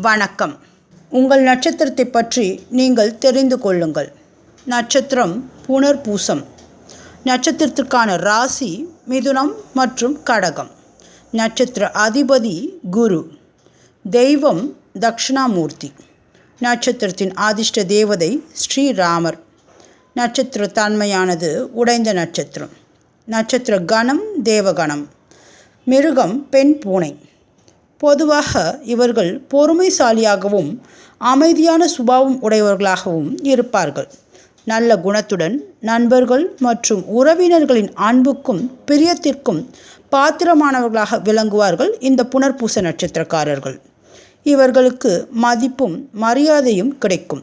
வணக்கம். உங்கள் நட்சத்திரத்தை பற்றி நீங்கள் தெரிந்து கொள்ளுங்கள். நட்சத்திரம் புனர்பூசம். நட்சத்திரத்திற்கான ராசி மிதுனம் மற்றும் கடகம். நட்சத்திர அதிபதி குரு. தெய்வம் தக்ஷணாமூர்த்தி நட்சத்திரத்தின் அதிர்ஷ்ட தேவதை ஸ்ரீராமர். நட்சத்திர தன்மையானது உடைந்த நட்சத்திரம். நட்சத்திர கணம் தேவகணம். மிருகம் பெண் பூனை. பொதுவாக இவர்கள் பொறுமைசாலியாகவும் அமைதியான சுபாவம் உடையவர்களாகவும் இருப்பார்கள். நல்ல குணத்துடன் நண்பர்கள் மற்றும் உறவினர்களின் அன்புக்கும் பிரியத்திற்கும் பாத்திரமானவர்களாக விளங்குவார்கள் இந்த புனர்பூச நட்சத்திரக்காரர்கள். இவர்களுக்கு மதிப்பும் மரியாதையும் கிடைக்கும்.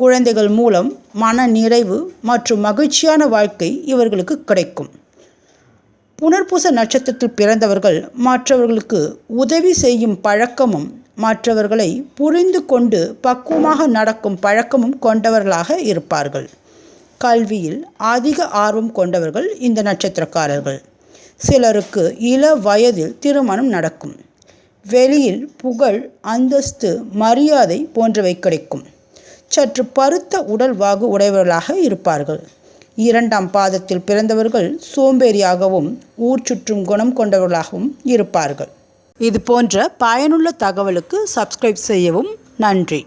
குழந்தைகள் மூலம் மன நிறைவு மற்றும் மகிழ்ச்சியான வாழ்க்கை இவர்களுக்கு கிடைக்கும். புனர்பூச நட்சத்திரத்தில் பிறந்தவர்கள் மற்றவர்களுக்கு உதவி செய்யும் பழக்கமும் மற்றவர்களை புரிந்து கொண்டு பக்குவமாக நடக்கும் பழக்கமும் கொண்டவர்களாக இருப்பார்கள். கல்வியில் அதிக ஆர்வம் கொண்டவர்கள் இந்த நட்சத்திரக்காரர்கள். சிலருக்கு இள வயதில் திருமணம் நடக்கும். வெளியில் புகழ் அந்தஸ்து மரியாதை போன்றவை கிடைக்கும். சற்று பருத்த உடல் வாகு உடையவர்களாக இருப்பார்கள். இரண்டாம் பாதத்தில் பிறந்தவர்கள் சோம்பேறியாகவும் ஊர் சுற்றும் குணம் கொண்டவர்களாகவும் இருப்பார்கள். இது போன்ற பயனுள்ள தகவலுக்கு சப்ஸ்கிரைப் செய்யவும் நன்றி.